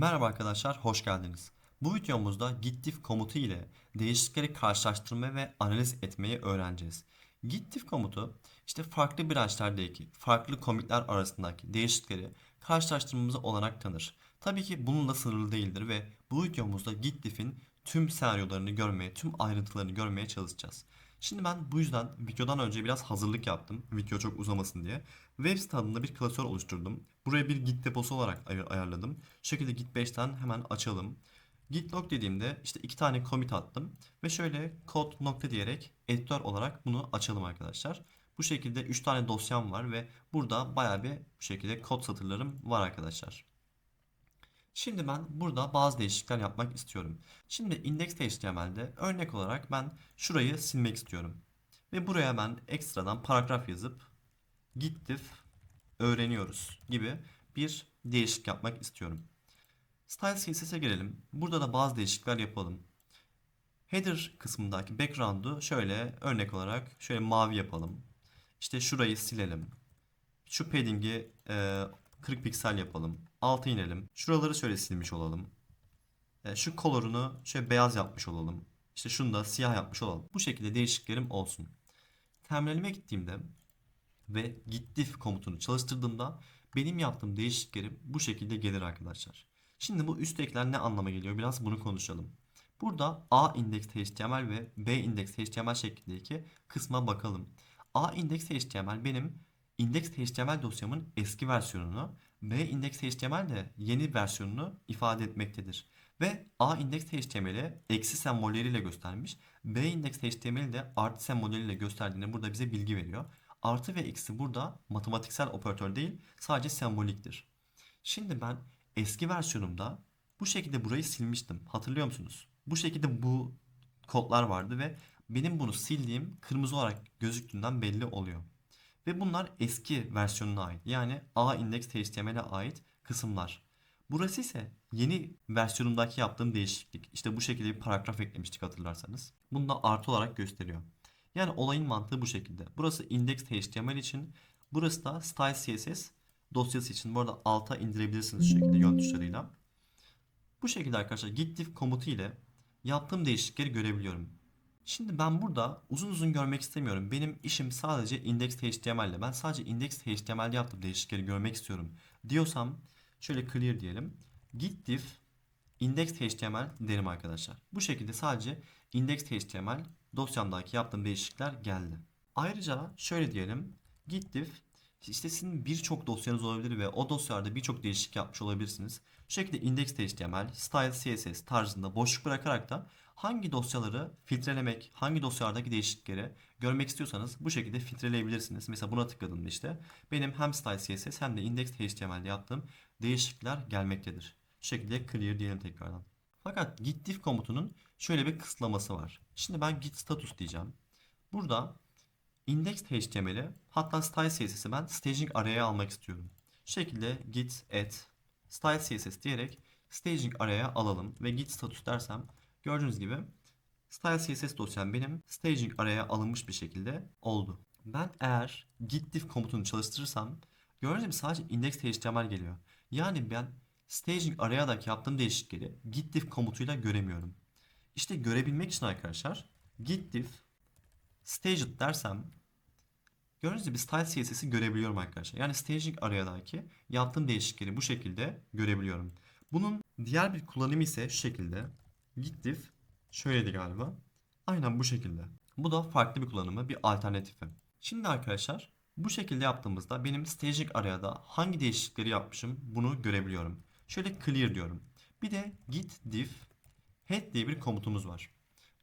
Merhaba arkadaşlar, hoş geldiniz. Bu videomuzda gitdiff komutu ile değişiklikleri karşılaştırma ve analiz etmeyi öğreneceğiz. Gitdiff komutu işte farklı branşlardaki, farklı komitler arasındaki değişiklikleri karşılaştırmamıza olanak tanır. Tabii ki bununla sınırlı değildir ve bu videomuzda gitdiff'in tüm senaryolarını görmeye, tüm ayrıntılarını görmeye çalışacağız. Şimdi ben bu yüzden videodan önce biraz hazırlık yaptım. Video çok uzamasın diye. Web site adında bir klasör oluşturdum. Buraya bir git deposu olarak ay- ayarladım. Şekilde git 5'ten hemen açalım. Git log dediğimde işte iki tane commit attım. Ve şöyle kod nokta diyerek editör olarak bunu açalım arkadaşlar. Bu şekilde 3 tane dosyam var ve burada bayağı bir bu şekilde kod satırlarım var arkadaşlar. Şimdi ben burada bazı değişiklikler yapmak istiyorum. Şimdi index.html'de örnek olarak ben şurayı silmek istiyorum. Ve buraya ben ekstradan paragraf yazıp gitdiff öğreniyoruz gibi bir değişiklik yapmak istiyorum. Style CSS'e gelelim. Burada da bazı değişiklikler yapalım. Header kısmındaki background'u şöyle örnek olarak şöyle mavi yapalım. İşte şurayı silelim. Şu padding'i e, 40 piksel yapalım. Alta inelim. Şuraları şöyle silmiş olalım. E, şu color'unu şöyle beyaz yapmış olalım. İşte şunu da siyah yapmış olalım. Bu şekilde değişikliklerim olsun. Terminalime gittiğimde ve gitdiff komutunu çalıştırdığımda benim yaptığım değişikliklerim bu şekilde gelir arkadaşlar. Şimdi bu üsttekiler ne anlama geliyor? Biraz bunu konuşalım. Burada A index HTML ve B index HTML şeklindeki kısma bakalım. A index HTML benim index HTML dosyamın eski versiyonunu, B index HTML de yeni versiyonunu ifade etmektedir. Ve A index HTML'i eksi sembolleriyle göstermiş. B index HTML'i de artı sembolleriyle gösterdiğinde burada bize bilgi veriyor. Artı ve eksi burada matematiksel operatör değil, sadece semboliktir. Şimdi ben eski versiyonumda bu şekilde burayı silmiştim. Hatırlıyor musunuz? Bu şekilde bu kodlar vardı ve benim bunu sildiğim kırmızı olarak gözüktüğünden belli oluyor. Ve bunlar eski versiyonuna ait. Yani A index HTML'e ait kısımlar. Burası ise yeni versiyonumdaki yaptığım değişiklik. İşte bu şekilde bir paragraf eklemiştik hatırlarsanız. Bunu da artı olarak gösteriyor. Yani olayın mantığı bu şekilde. Burası index HTML için, burası da style CSS dosyası için. Bu arada alta indirebilirsiniz şu şekilde yön tuşlarıyla. Bu şekilde arkadaşlar gitdiff komutu ile yaptığım değişiklikleri görebiliyorum. Şimdi ben burada uzun uzun görmek istemiyorum. Benim işim sadece index.html ile. Ben sadece index.html'de yaptığım değişiklikleri görmek istiyorum. Diyorsam şöyle clear diyelim. Gitdiff index.html derim arkadaşlar. Bu şekilde sadece index.html dosyamdaki yaptığım değişiklikler geldi. Ayrıca şöyle diyelim. Gitdiff işte sizin birçok dosyanız olabilir ve o dosyalarda birçok değişiklik yapmış olabilirsiniz. Şu şekilde index.html, style CSS tarzında boşluk bırakarak da hangi dosyaları filtrelemek, hangi dosyalardaki değişiklikleri görmek istiyorsanız bu şekilde filtreleyebilirsiniz. Mesela buna tıkladığımda işte benim hem style CSS hem de index.html'de yaptığım değişiklikler gelmektedir. Şu şekilde clear diyelim tekrardan. Fakat git diff komutunun şöyle bir kısıtlaması var. Şimdi ben git status diyeceğim. Burada index.html'i hatta style CSS'i ben staging araya almak istiyorum. Şu şekilde git add style CSS diyerek staging araya alalım ve git status dersem gördüğünüz gibi style CSS dosyam benim staging araya alınmış bir şekilde oldu. Ben eğer git diff komutunu çalıştırırsam gördüğünüz gibi sadece index.html geliyor. Yani ben staging araya'daki yaptığım değişiklikleri git diff komutuyla göremiyorum. İşte görebilmek için arkadaşlar git diff staged dersem gördüğünüz gibi style CSS'i görebiliyorum arkadaşlar. Yani staging araya'daki yaptığım değişiklikleri bu şekilde görebiliyorum. Bunun diğer bir kullanımı ise şu şekilde. Git diff şöyleydi galiba. Aynen bu şekilde. Bu da farklı bir kullanımı, bir alternatifi. Şimdi arkadaşlar bu şekilde yaptığımızda benim staging araya'da hangi değişiklikleri yapmışım bunu görebiliyorum. Şöyle clear diyorum. Bir de git diff head diye bir komutumuz var.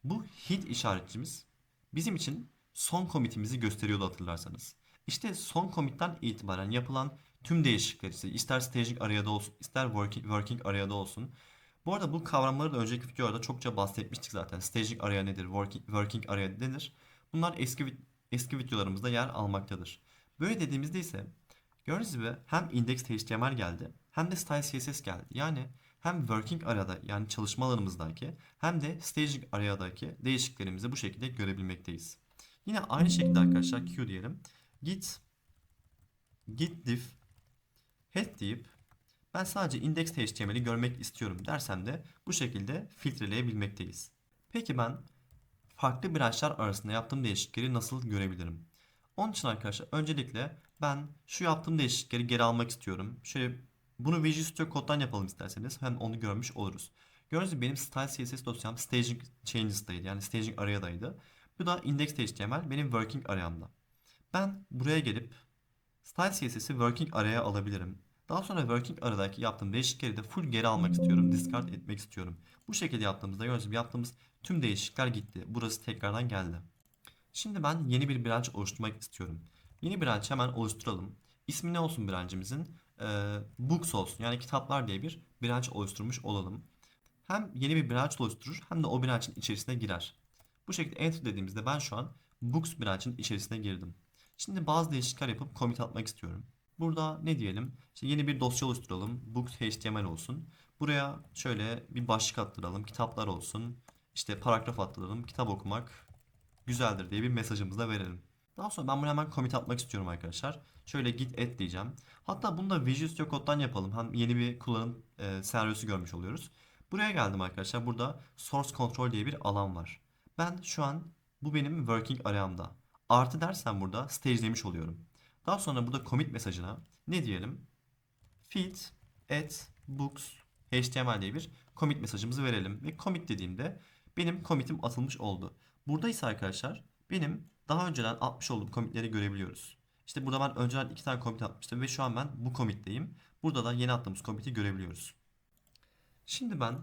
Bu head işaretçimiz bizim için son commit'imizi gösteriyordu hatırlarsanız. İşte son commit'ten itibaren yapılan tüm değişiklikler işte ister staging araya'da olsun ister working, working araya'da olsun. Bu arada bu kavramları da önceki videolarda çokça bahsetmiştik zaten. Staging araya nedir? Working, working araya nedir? Bunlar eski eski videolarımızda yer almaktadır. Böyle dediğimizde ise gördüğünüz gibi hem index.html geldi hem de style CSS geldi. Yani hem working arada yani çalışma alanımızdaki hem de staging araya'daki değişikliklerimizi bu şekilde görebilmekteyiz. Yine aynı şekilde arkadaşlar Q diyelim. Git git diff head deyip Ben sadece index HTML'i görmek istiyorum dersen de bu şekilde filtreleyebilmekteyiz. Peki ben farklı branşlar arasında yaptığım değişiklikleri nasıl görebilirim? Onun için arkadaşlar öncelikle ben şu yaptığım değişiklikleri geri almak istiyorum. Şöyle bunu Visual Studio Code'dan yapalım isterseniz. Hem onu görmüş oluruz. Gördüğünüz gibi benim style CSS dosyam staging changes'daydı. Yani staging araya'daydı. Bu da index.html benim working arayamda. Ben buraya gelip style CSS'i working araya alabilirim. Daha sonra working aradaki yaptığım değişiklikleri de full geri almak istiyorum. Discard etmek istiyorum. Bu şekilde yaptığımızda gördüğünüz yaptığımız tüm değişiklikler gitti. Burası tekrardan geldi. Şimdi ben yeni bir branch oluşturmak istiyorum. Yeni branch hemen oluşturalım. İsmi ne olsun branch'imizin? Ee, books olsun. Yani kitaplar diye bir branch oluşturmuş olalım. Hem yeni bir branch oluşturur hem de o branch'in içerisine girer. Bu şekilde enter dediğimizde ben şu an books branch'in içerisine girdim. Şimdi bazı değişiklikler yapıp commit atmak istiyorum. Burada ne diyelim? İşte yeni bir dosya oluşturalım. Books HTML olsun. Buraya şöyle bir başlık attıralım. Kitaplar olsun. İşte paragraf attıralım. Kitap okumak güzeldir diye bir mesajımızı da verelim. Daha sonra ben bunu hemen commit atmak istiyorum arkadaşlar. Şöyle git et diyeceğim. Hatta bunu da Visual Studio Code'dan yapalım. Hem yeni bir kullanım e, senaryosu görmüş oluyoruz. Buraya geldim arkadaşlar. Burada Source Control diye bir alan var. Ben şu an bu benim working arayamda. Artı dersen burada stagelemiş oluyorum. Daha sonra burada commit mesajına ne diyelim? Feed at books html diye bir commit mesajımızı verelim. Ve commit dediğimde benim commit'im atılmış oldu. Burada ise arkadaşlar benim daha önceden atmış olduğum commitleri görebiliyoruz. İşte burada ben önceden iki tane commit atmıştım ve şu an ben bu commit'teyim. Burada da yeni attığımız commit'i görebiliyoruz. Şimdi ben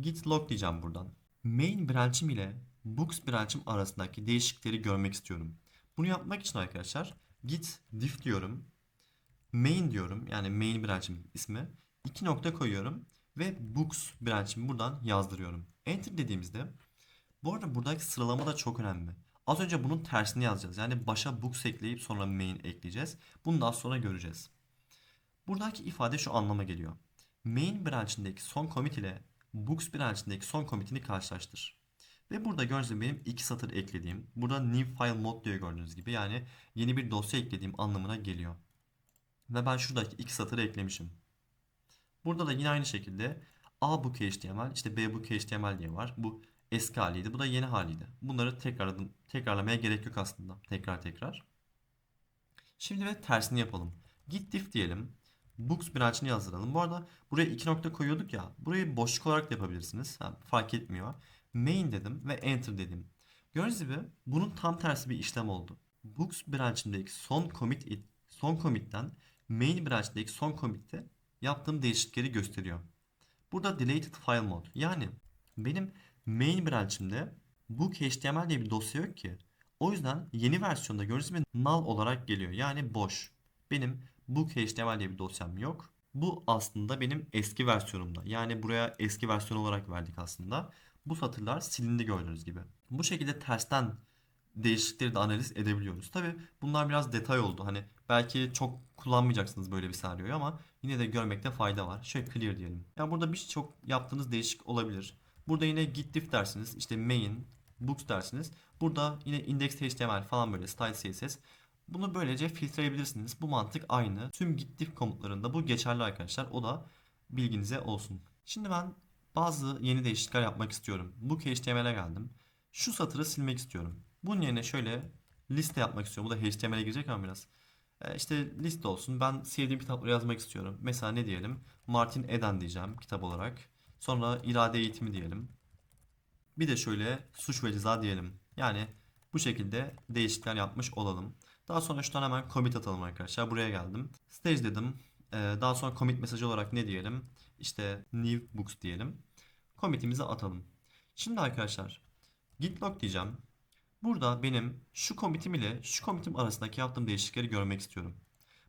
git log diyeceğim buradan. Main branch'im ile books branch'im arasındaki değişiklikleri görmek istiyorum. Bunu yapmak için arkadaşlar git diff diyorum. Main diyorum. Yani main branch'im ismi. İki nokta koyuyorum ve books branch'imi buradan yazdırıyorum. Enter dediğimizde bu arada buradaki sıralama da çok önemli. Az önce bunun tersini yazacağız. Yani başa books ekleyip sonra main ekleyeceğiz. Bunu daha sonra göreceğiz. Buradaki ifade şu anlama geliyor. Main branch'indeki son commit ile books branch'indeki son commit'ini karşılaştır. Ve burada gördüğünüz benim iki satır eklediğim, burada new file mode diyor gördüğünüz gibi. Yani yeni bir dosya eklediğim anlamına geliyor. Ve ben şuradaki iki satırı eklemişim. Burada da yine aynı şekilde A book HTML, işte B book HTML diye var. Bu eski haliydi. Bu da yeni haliydi. Bunları tekrarladım, tekrarlamaya gerek yok aslında. Tekrar tekrar. Şimdi ve tersini yapalım. Git diff diyelim. Books branch'ını yazdıralım. Bu arada buraya iki nokta koyuyorduk ya. Burayı boşluk olarak da yapabilirsiniz. Ha, fark etmiyor. Main dedim ve enter dedim. Gördüğünüz gibi bunun tam tersi bir işlem oldu. Books branch'ındaki son commit son commit'ten main branch'taki son commit'te yaptığım değişiklikleri gösteriyor. Burada deleted file mode. Yani benim main branch'imde book html diye bir dosya yok ki. O yüzden yeni versiyonda gördüğünüz gibi null olarak geliyor. Yani boş. Benim book html diye bir dosyam yok. Bu aslında benim eski versiyonumda. Yani buraya eski versiyon olarak verdik aslında. Bu satırlar silindi gördüğünüz gibi. Bu şekilde tersten değişiklikleri de analiz edebiliyoruz. Tabi bunlar biraz detay oldu. Hani belki çok kullanmayacaksınız böyle bir senaryoyu ama yine de görmekte fayda var. Şöyle clear diyelim. Ya burada birçok yaptığınız değişik olabilir. Burada yine git diff dersiniz. İşte main, books dersiniz. Burada yine index.html falan böyle style css. Bunu böylece filtreleyebilirsiniz. Bu mantık aynı. Tüm git diff komutlarında bu geçerli arkadaşlar. O da bilginize olsun. Şimdi ben bazı yeni değişiklikler yapmak istiyorum. Bu HTML'e geldim. Şu satırı silmek istiyorum. Bunun yerine şöyle liste yapmak istiyorum. Bu da HTML'e girecek ama biraz. E, işte liste olsun. Ben sevdiğim kitapları yazmak istiyorum. Mesela ne diyelim? Martin Eden diyeceğim kitap olarak. Sonra irade eğitimi diyelim. Bir de şöyle suç ve ceza diyelim. Yani bu şekilde değişiklikler yapmış olalım. Daha sonra şuradan hemen commit atalım arkadaşlar. Buraya geldim. Stage dedim. Ee, daha sonra commit mesajı olarak ne diyelim? İşte new books diyelim. Commit'imizi atalım. Şimdi arkadaşlar git log diyeceğim. Burada benim şu commit'im ile şu commit'im arasındaki yaptığım değişiklikleri görmek istiyorum.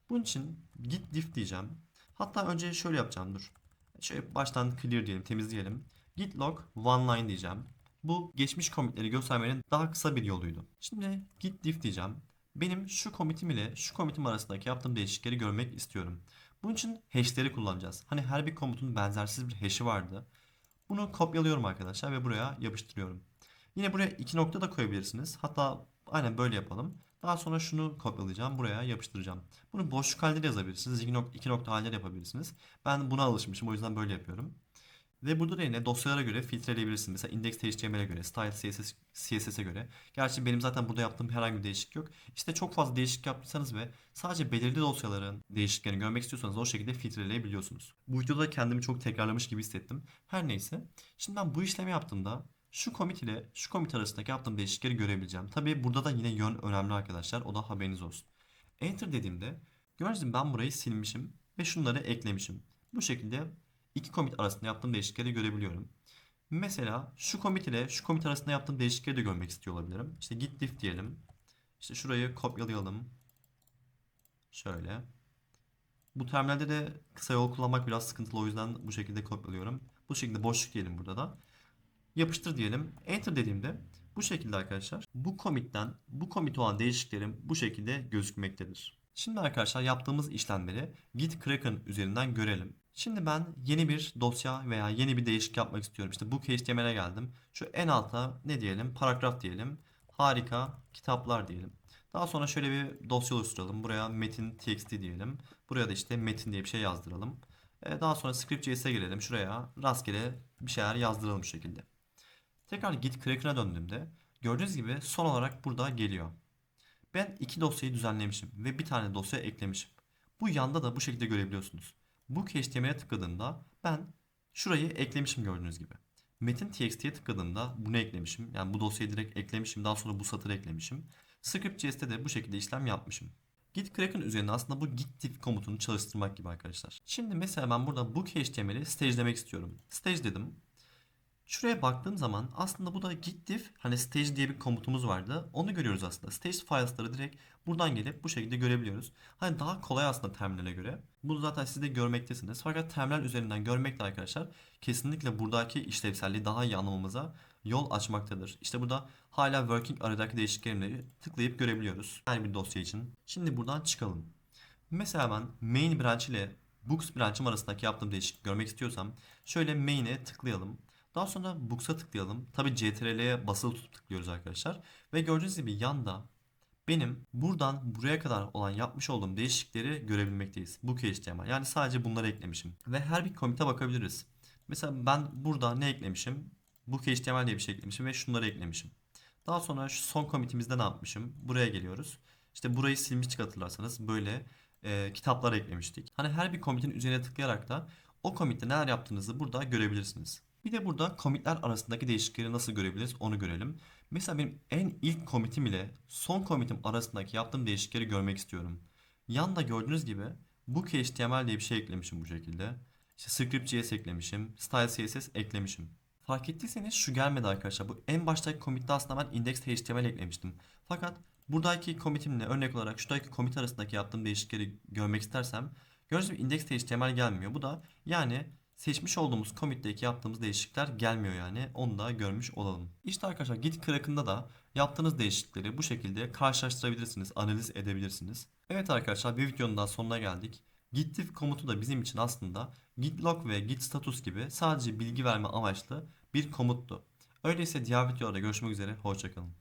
Bunun için git diff diyeceğim. Hatta önce şöyle yapacağım dur. Şöyle baştan clear diyelim, temizleyelim. Git log one line diyeceğim. Bu geçmiş commitleri göstermenin daha kısa bir yoluydu. Şimdi git diff diyeceğim. Benim şu commit'im ile şu commit'im arasındaki yaptığım değişiklikleri görmek istiyorum. Bunun için hash'leri kullanacağız. Hani her bir komutun benzersiz bir hash'i vardı. Bunu kopyalıyorum arkadaşlar ve buraya yapıştırıyorum. Yine buraya iki nokta da koyabilirsiniz. Hatta aynen böyle yapalım. Daha sonra şunu kopyalayacağım. Buraya yapıştıracağım. Bunu boşluk halinde de yazabilirsiniz. İki, nok iki nokta halinde de yapabilirsiniz. Ben buna alışmışım. O yüzden böyle yapıyorum. Ve burada da yine dosyalara göre filtreleyebilirsiniz. Mesela index.html'e göre, style CSS, CSS'e göre. Gerçi benim zaten burada yaptığım herhangi bir değişiklik yok. İşte çok fazla değişiklik yaptıysanız ve sadece belirli dosyaların değişikliklerini görmek istiyorsanız o şekilde filtreleyebiliyorsunuz. Bu videoda kendimi çok tekrarlamış gibi hissettim. Her neyse. Şimdi ben bu işlemi yaptığımda şu commit ile şu commit arasındaki yaptığım değişiklikleri görebileceğim. Tabii burada da yine yön önemli arkadaşlar. O da haberiniz olsun. Enter dediğimde gördüğünüz ben burayı silmişim ve şunları eklemişim. Bu şekilde iki commit arasında yaptığım değişiklikleri görebiliyorum. Mesela şu commit ile şu commit arasında yaptığım değişiklikleri de görmek istiyor olabilirim. İşte git diff diyelim. İşte şurayı kopyalayalım. Şöyle. Bu terminalde de kısa yol kullanmak biraz sıkıntılı o yüzden bu şekilde kopyalıyorum. Bu şekilde boşluk diyelim burada da. Yapıştır diyelim. Enter dediğimde bu şekilde arkadaşlar bu commit'ten bu commit olan değişikliklerim bu şekilde gözükmektedir. Şimdi arkadaşlar yaptığımız işlemleri Git Kraken üzerinden görelim. Şimdi ben yeni bir dosya veya yeni bir değişiklik yapmak istiyorum. İşte bu HTML'e geldim. Şu en alta ne diyelim? Paragraf diyelim. Harika kitaplar diyelim. Daha sonra şöyle bir dosya oluşturalım. Buraya metin txt diyelim. Buraya da işte metin diye bir şey yazdıralım. Ee, Daha sonra script.js'e girelim. Şuraya rastgele bir şeyler yazdıralım bu şekilde. Tekrar git Kraken'a döndüğümde gördüğünüz gibi son olarak burada geliyor. Ben iki dosyayı düzenlemişim ve bir tane dosya eklemişim. Bu yanda da bu şekilde görebiliyorsunuz. Bu HTML'e tıkladığımda ben şurayı eklemişim gördüğünüz gibi. Metin txt'ye tıkladığımda bunu eklemişim. Yani bu dosyayı direkt eklemişim. Daha sonra bu satırı eklemişim. Script.js'te de bu şekilde işlem yapmışım. Git Kraken üzerine aslında bu git diff komutunu çalıştırmak gibi arkadaşlar. Şimdi mesela ben burada bu HTML'i stagelemek istiyorum. Stage dedim. Şuraya baktığım zaman aslında bu da git diff hani stage diye bir komutumuz vardı. Onu görüyoruz aslında. Stage files'ları direkt buradan gelip bu şekilde görebiliyoruz. Hani daha kolay aslında terminale göre. Bunu zaten siz de görmektesiniz. Fakat terminal üzerinden görmek de arkadaşlar kesinlikle buradaki işlevselliği daha iyi anlamamıza yol açmaktadır. İşte burada hala working aradaki değişiklikleri tıklayıp görebiliyoruz. Her bir dosya için. Şimdi buradan çıkalım. Mesela ben main branch ile books branch'ım arasındaki yaptığım değişiklik görmek istiyorsam şöyle main'e tıklayalım. Daha sonra Books'a tıklayalım. Tabi CTRL'ye basılı tutup tıklıyoruz arkadaşlar. Ve gördüğünüz gibi yanda benim buradan buraya kadar olan yapmış olduğum değişiklikleri görebilmekteyiz. Book HTML. Yani sadece bunları eklemişim. Ve her bir commit'e bakabiliriz. Mesela ben burada ne eklemişim? Book HTML diye bir şey eklemişim ve şunları eklemişim. Daha sonra şu son commit'imizde ne yapmışım? Buraya geliyoruz. İşte burayı silmiştik hatırlarsanız. Böyle e, kitaplar eklemiştik. Hani her bir commit'in üzerine tıklayarak da o commit'te neler yaptığınızı burada görebilirsiniz. Bir de burada commitler arasındaki değişiklikleri nasıl görebiliriz onu görelim. Mesela benim en ilk commit'im ile son commit'im arasındaki yaptığım değişiklikleri görmek istiyorum. Yanda gördüğünüz gibi bu HTML diye bir şey eklemişim bu şekilde. İşte script.js eklemişim, style CSS eklemişim. Fark ettiyseniz şu gelmedi arkadaşlar. Bu en baştaki commit'te aslında ben index.html eklemiştim. Fakat buradaki commit'imle örnek olarak şuradaki commit arasındaki yaptığım değişiklikleri görmek istersem gördüğünüz gibi index.html gelmiyor. Bu da yani seçmiş olduğumuz commit'teki yaptığımız değişiklikler gelmiyor yani. Onu da görmüş olalım. İşte arkadaşlar Git Kraken'da da yaptığınız değişiklikleri bu şekilde karşılaştırabilirsiniz, analiz edebilirsiniz. Evet arkadaşlar bir videonun daha sonuna geldik. Git diff komutu da bizim için aslında git log ve git status gibi sadece bilgi verme amaçlı bir komuttu. Öyleyse diğer videolarda görüşmek üzere, hoşçakalın.